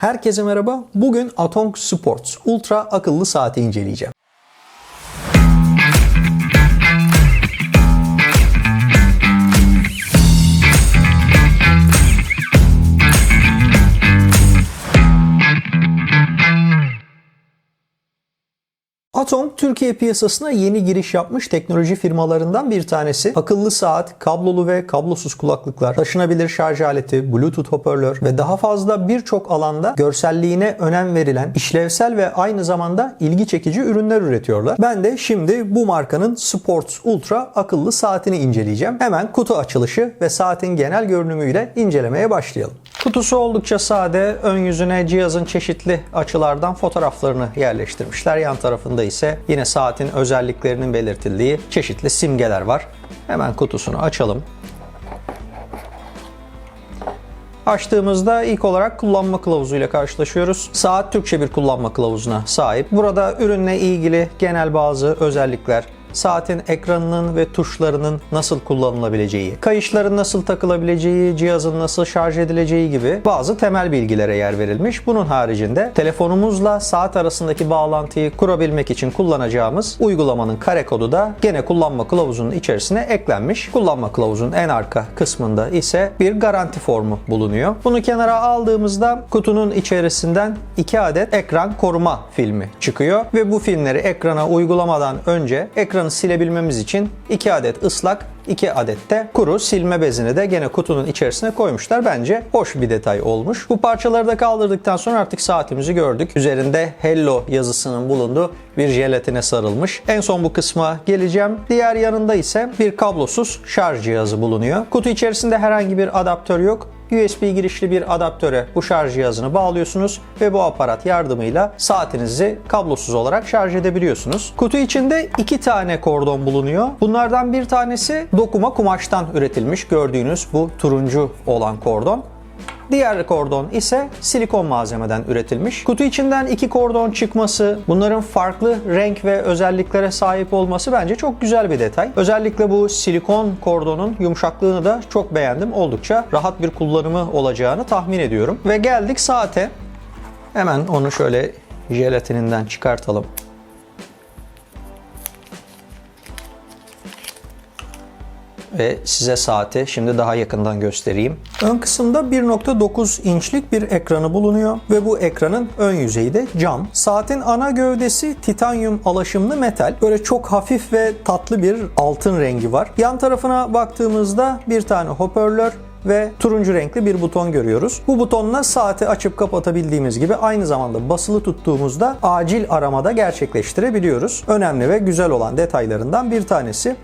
Herkese merhaba. Bugün Atong Sports Ultra akıllı saati inceleyeceğim. Atom, Türkiye piyasasına yeni giriş yapmış teknoloji firmalarından bir tanesi. Akıllı saat, kablolu ve kablosuz kulaklıklar, taşınabilir şarj aleti, bluetooth hoparlör ve daha fazla birçok alanda görselliğine önem verilen işlevsel ve aynı zamanda ilgi çekici ürünler üretiyorlar. Ben de şimdi bu markanın Sports Ultra akıllı saatini inceleyeceğim. Hemen kutu açılışı ve saatin genel görünümüyle incelemeye başlayalım. Kutusu oldukça sade. Ön yüzüne cihazın çeşitli açılardan fotoğraflarını yerleştirmişler. Yan tarafında ise yine saatin özelliklerinin belirtildiği çeşitli simgeler var. Hemen kutusunu açalım. Açtığımızda ilk olarak kullanma kılavuzu ile karşılaşıyoruz. Saat Türkçe bir kullanma kılavuzuna sahip. Burada ürünle ilgili genel bazı özellikler, saatin ekranının ve tuşlarının nasıl kullanılabileceği, kayışların nasıl takılabileceği, cihazın nasıl şarj edileceği gibi bazı temel bilgilere yer verilmiş. Bunun haricinde telefonumuzla saat arasındaki bağlantıyı kurabilmek için kullanacağımız uygulamanın kare kodu da gene kullanma kılavuzunun içerisine eklenmiş. Kullanma kılavuzunun en arka kısmında ise bir garanti formu bulunuyor. Bunu kenara aldığımızda kutunun içerisinden 2 adet ekran koruma filmi çıkıyor ve bu filmleri ekrana uygulamadan önce ekranı silebilmemiz için 2 adet ıslak 2 adet de kuru silme bezini de gene kutunun içerisine koymuşlar. Bence hoş bir detay olmuş. Bu parçaları da kaldırdıktan sonra artık saatimizi gördük. Üzerinde Hello yazısının bulunduğu bir jelatine sarılmış. En son bu kısma geleceğim. Diğer yanında ise bir kablosuz şarj cihazı bulunuyor. Kutu içerisinde herhangi bir adaptör yok. USB girişli bir adaptöre bu şarj cihazını bağlıyorsunuz ve bu aparat yardımıyla saatinizi kablosuz olarak şarj edebiliyorsunuz. Kutu içinde iki tane kordon bulunuyor. Bunlardan bir tanesi dokuma kumaştan üretilmiş gördüğünüz bu turuncu olan kordon. Diğer kordon ise silikon malzemeden üretilmiş. Kutu içinden iki kordon çıkması, bunların farklı renk ve özelliklere sahip olması bence çok güzel bir detay. Özellikle bu silikon kordonun yumuşaklığını da çok beğendim. Oldukça rahat bir kullanımı olacağını tahmin ediyorum. Ve geldik saate. Hemen onu şöyle jelatininden çıkartalım. Ve size saati şimdi daha yakından göstereyim. Ön kısımda 1.9 inçlik bir ekranı bulunuyor ve bu ekranın ön yüzeyi de cam. Saatin ana gövdesi titanyum alaşımlı metal. Böyle çok hafif ve tatlı bir altın rengi var. Yan tarafına baktığımızda bir tane hoparlör ve turuncu renkli bir buton görüyoruz. Bu butonla saati açıp kapatabildiğimiz gibi aynı zamanda basılı tuttuğumuzda acil aramada gerçekleştirebiliyoruz. Önemli ve güzel olan detaylarından bir tanesi.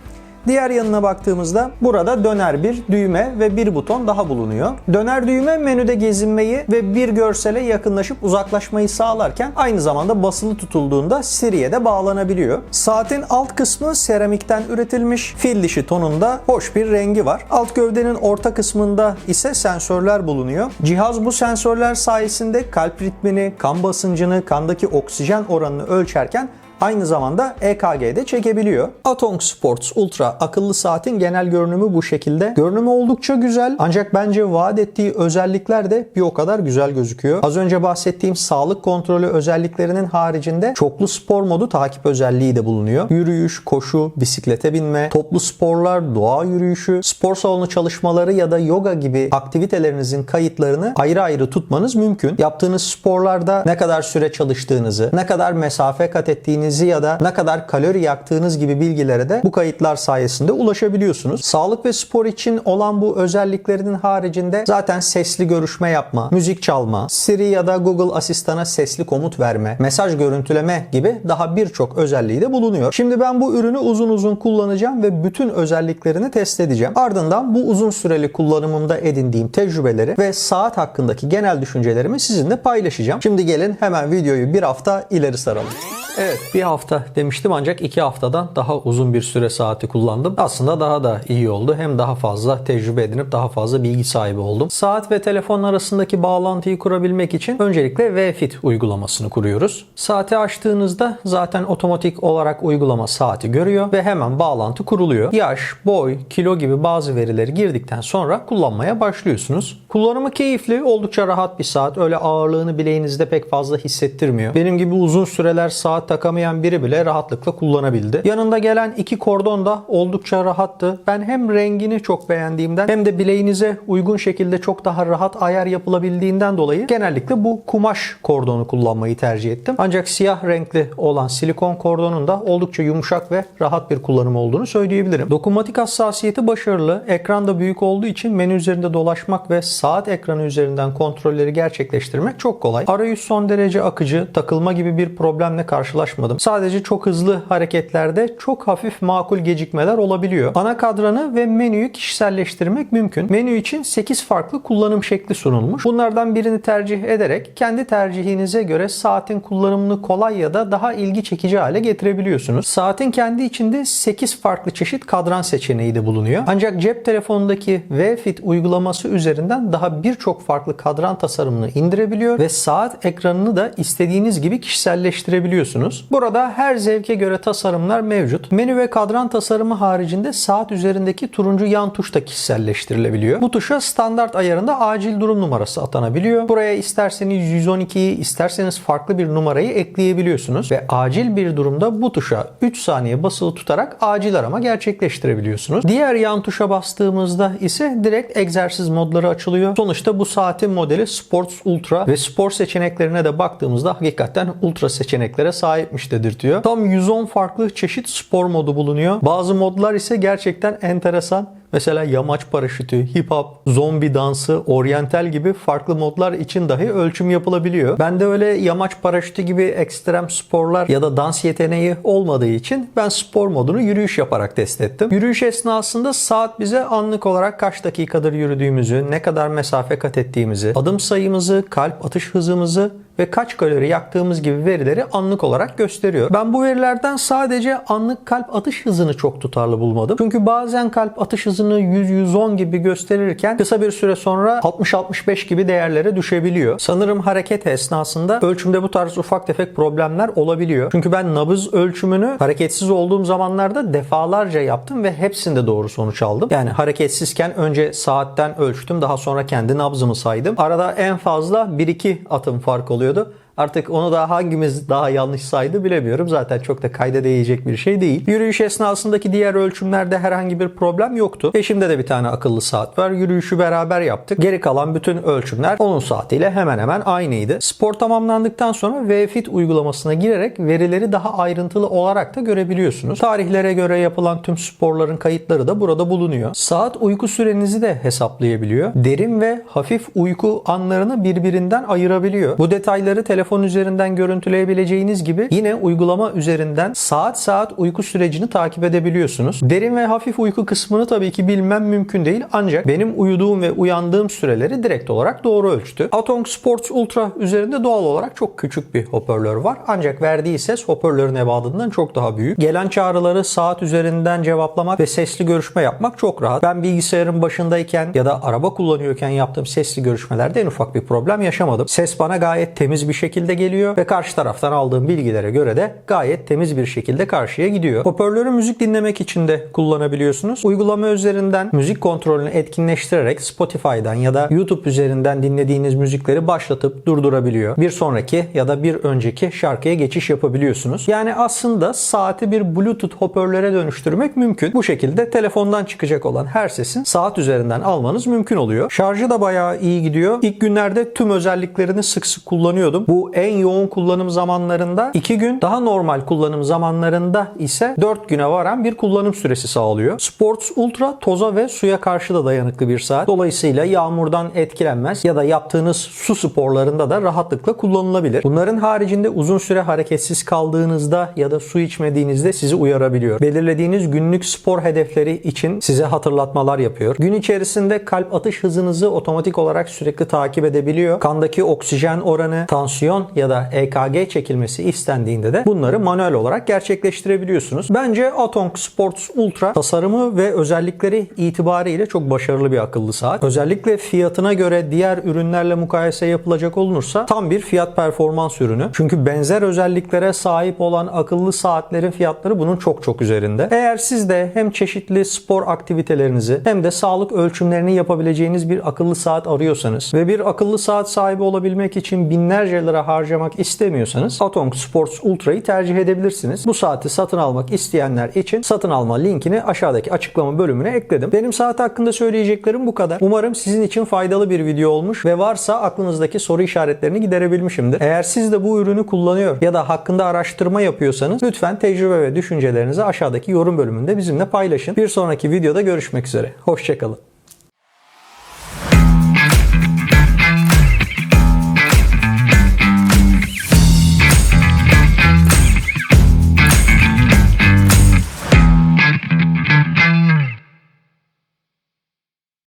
Diğer yanına baktığımızda burada döner bir düğme ve bir buton daha bulunuyor. Döner düğme menüde gezinmeyi ve bir görsele yakınlaşıp uzaklaşmayı sağlarken aynı zamanda basılı tutulduğunda Siri'ye de bağlanabiliyor. Saatin alt kısmı seramikten üretilmiş fil dişi tonunda hoş bir rengi var. Alt gövdenin orta kısmında ise sensörler bulunuyor. Cihaz bu sensörler sayesinde kalp ritmini, kan basıncını, kandaki oksijen oranını ölçerken aynı zamanda EKG'de çekebiliyor. Atong Sports Ultra akıllı saatin genel görünümü bu şekilde. Görünümü oldukça güzel ancak bence vaat ettiği özellikler de bir o kadar güzel gözüküyor. Az önce bahsettiğim sağlık kontrolü özelliklerinin haricinde çoklu spor modu takip özelliği de bulunuyor. Yürüyüş, koşu, bisiklete binme, toplu sporlar, doğa yürüyüşü, spor salonu çalışmaları ya da yoga gibi aktivitelerinizin kayıtlarını ayrı ayrı tutmanız mümkün. Yaptığınız sporlarda ne kadar süre çalıştığınızı, ne kadar mesafe kat ettiğinizi ya da ne kadar kalori yaktığınız gibi bilgilere de bu kayıtlar sayesinde ulaşabiliyorsunuz. Sağlık ve spor için olan bu özelliklerinin haricinde zaten sesli görüşme yapma, müzik çalma, Siri ya da Google asistana sesli komut verme, mesaj görüntüleme gibi daha birçok özelliği de bulunuyor. Şimdi ben bu ürünü uzun uzun kullanacağım ve bütün özelliklerini test edeceğim. Ardından bu uzun süreli kullanımımda edindiğim tecrübeleri ve saat hakkındaki genel düşüncelerimi sizinle paylaşacağım. Şimdi gelin hemen videoyu bir hafta ileri saralım. Evet Bir hafta demiştim ancak iki haftadan daha uzun bir süre saati kullandım. Aslında daha da iyi oldu. Hem daha fazla tecrübe edinip daha fazla bilgi sahibi oldum. Saat ve telefon arasındaki bağlantıyı kurabilmek için öncelikle V-Fit uygulamasını kuruyoruz. Saati açtığınızda zaten otomatik olarak uygulama saati görüyor ve hemen bağlantı kuruluyor. Yaş, boy, kilo gibi bazı verileri girdikten sonra kullanmaya başlıyorsunuz. Kullanımı keyifli, oldukça rahat bir saat. Öyle ağırlığını bileğinizde pek fazla hissettirmiyor. Benim gibi uzun süreler saat takamayan biri bile rahatlıkla kullanabildi. Yanında gelen iki kordon da oldukça rahattı. Ben hem rengini çok beğendiğimden hem de bileğinize uygun şekilde çok daha rahat ayar yapılabildiğinden dolayı genellikle bu kumaş kordonu kullanmayı tercih ettim. Ancak siyah renkli olan silikon kordonun da oldukça yumuşak ve rahat bir kullanım olduğunu söyleyebilirim. Dokunmatik hassasiyeti başarılı. Ekran da büyük olduğu için menü üzerinde dolaşmak ve saat ekranı üzerinden kontrolleri gerçekleştirmek çok kolay. Arayüz son derece akıcı, takılma gibi bir problemle karşılaşmadım. Sadece çok hızlı hareketlerde çok hafif makul gecikmeler olabiliyor. Ana kadranı ve menüyü kişiselleştirmek mümkün. Menü için 8 farklı kullanım şekli sunulmuş. Bunlardan birini tercih ederek kendi tercihinize göre saatin kullanımını kolay ya da daha ilgi çekici hale getirebiliyorsunuz. Saatin kendi içinde 8 farklı çeşit kadran seçeneği de bulunuyor. Ancak cep telefonundaki V-Fit uygulaması üzerinden daha birçok farklı kadran tasarımını indirebiliyor ve saat ekranını da istediğiniz gibi kişiselleştirebiliyorsunuz. Burada her zevke göre tasarımlar mevcut. Menü ve kadran tasarımı haricinde saat üzerindeki turuncu yan tuş da kişiselleştirilebiliyor. Bu tuşa standart ayarında acil durum numarası atanabiliyor. Buraya isterseniz 112'yi isterseniz farklı bir numarayı ekleyebiliyorsunuz ve acil bir durumda bu tuşa 3 saniye basılı tutarak acil arama gerçekleştirebiliyorsunuz. Diğer yan tuşa bastığımızda ise direkt egzersiz modları açılıyor. Sonuçta bu saatin modeli Sports Ultra ve spor seçeneklerine de baktığımızda hakikaten ultra seçeneklere sahipmiş dedirtiyor. Tam 110 farklı çeşit spor modu bulunuyor. Bazı modlar ise gerçekten enteresan. Mesela yamaç paraşütü, hip hop, zombi dansı, oryantal gibi farklı modlar için dahi ölçüm yapılabiliyor. Ben de öyle yamaç paraşütü gibi ekstrem sporlar ya da dans yeteneği olmadığı için ben spor modunu yürüyüş yaparak test ettim. Yürüyüş esnasında saat bize anlık olarak kaç dakikadır yürüdüğümüzü, ne kadar mesafe kat ettiğimizi, adım sayımızı, kalp atış hızımızı ve kaç kalori yaktığımız gibi verileri anlık olarak gösteriyor. Ben bu verilerden sadece anlık kalp atış hızını çok tutarlı bulmadım. Çünkü bazen kalp atış hızını 100-110 gibi gösterirken kısa bir süre sonra 60-65 gibi değerlere düşebiliyor. Sanırım hareket esnasında ölçümde bu tarz ufak tefek problemler olabiliyor. Çünkü ben nabız ölçümünü hareketsiz olduğum zamanlarda defalarca yaptım ve hepsinde doğru sonuç aldım. Yani hareketsizken önce saatten ölçtüm daha sonra kendi nabzımı saydım. Arada en fazla 1-2 atım fark oluyordu. Artık onu da hangimiz daha yanlış saydı bilemiyorum. Zaten çok da kayda değecek bir şey değil. Yürüyüş esnasındaki diğer ölçümlerde herhangi bir problem yoktu. Eşimde de bir tane akıllı saat var. Yürüyüşü beraber yaptık. Geri kalan bütün ölçümler onun saatiyle hemen hemen aynıydı. Spor tamamlandıktan sonra V-Fit uygulamasına girerek verileri daha ayrıntılı olarak da görebiliyorsunuz. Tarihlere göre yapılan tüm sporların kayıtları da burada bulunuyor. Saat uyku sürenizi de hesaplayabiliyor. Derin ve hafif uyku anlarını birbirinden ayırabiliyor. Bu detayları telefon üzerinden görüntüleyebileceğiniz gibi yine uygulama üzerinden saat saat uyku sürecini takip edebiliyorsunuz. Derin ve hafif uyku kısmını tabii ki bilmem mümkün değil ancak benim uyuduğum ve uyandığım süreleri direkt olarak doğru ölçtü. Atong Sports Ultra üzerinde doğal olarak çok küçük bir hoparlör var ancak verdiği ses hoparlörün ebadından çok daha büyük. Gelen çağrıları saat üzerinden cevaplamak ve sesli görüşme yapmak çok rahat. Ben bilgisayarın başındayken ya da araba kullanıyorken yaptığım sesli görüşmelerde en ufak bir problem yaşamadım. Ses bana gayet temiz bir şekilde geliyor ve karşı taraftan aldığım bilgilere göre de gayet temiz bir şekilde karşıya gidiyor. Hoparlörü müzik dinlemek için de kullanabiliyorsunuz. Uygulama üzerinden müzik kontrolünü etkinleştirerek Spotify'dan ya da YouTube üzerinden dinlediğiniz müzikleri başlatıp durdurabiliyor. Bir sonraki ya da bir önceki şarkıya geçiş yapabiliyorsunuz. Yani aslında saati bir Bluetooth hoparlöre dönüştürmek mümkün. Bu şekilde telefondan çıkacak olan her sesin saat üzerinden almanız mümkün oluyor. Şarjı da bayağı iyi gidiyor. İlk günlerde tüm özelliklerini sık sık kullanıyordum. Bu en yoğun kullanım zamanlarında 2 gün, daha normal kullanım zamanlarında ise 4 güne varan bir kullanım süresi sağlıyor. Sports Ultra toza ve suya karşı da dayanıklı bir saat. Dolayısıyla yağmurdan etkilenmez ya da yaptığınız su sporlarında da rahatlıkla kullanılabilir. Bunların haricinde uzun süre hareketsiz kaldığınızda ya da su içmediğinizde sizi uyarabiliyor. Belirlediğiniz günlük spor hedefleri için size hatırlatmalar yapıyor. Gün içerisinde kalp atış hızınızı otomatik olarak sürekli takip edebiliyor. Kandaki oksijen oranı, tansiyon tansiyon ya da EKG çekilmesi istendiğinde de bunları manuel olarak gerçekleştirebiliyorsunuz. Bence Atonk Sports Ultra tasarımı ve özellikleri itibariyle çok başarılı bir akıllı saat. Özellikle fiyatına göre diğer ürünlerle mukayese yapılacak olunursa tam bir fiyat performans ürünü. Çünkü benzer özelliklere sahip olan akıllı saatlerin fiyatları bunun çok çok üzerinde. Eğer siz de hem çeşitli spor aktivitelerinizi hem de sağlık ölçümlerini yapabileceğiniz bir akıllı saat arıyorsanız ve bir akıllı saat sahibi olabilmek için binlerce lira harcamak istemiyorsanız Atonk Sports Ultra'yı tercih edebilirsiniz. Bu saati satın almak isteyenler için satın alma linkini aşağıdaki açıklama bölümüne ekledim. Benim saat hakkında söyleyeceklerim bu kadar. Umarım sizin için faydalı bir video olmuş ve varsa aklınızdaki soru işaretlerini giderebilmişimdir. Eğer siz de bu ürünü kullanıyor ya da hakkında araştırma yapıyorsanız lütfen tecrübe ve düşüncelerinizi aşağıdaki yorum bölümünde bizimle paylaşın. Bir sonraki videoda görüşmek üzere. Hoşçakalın.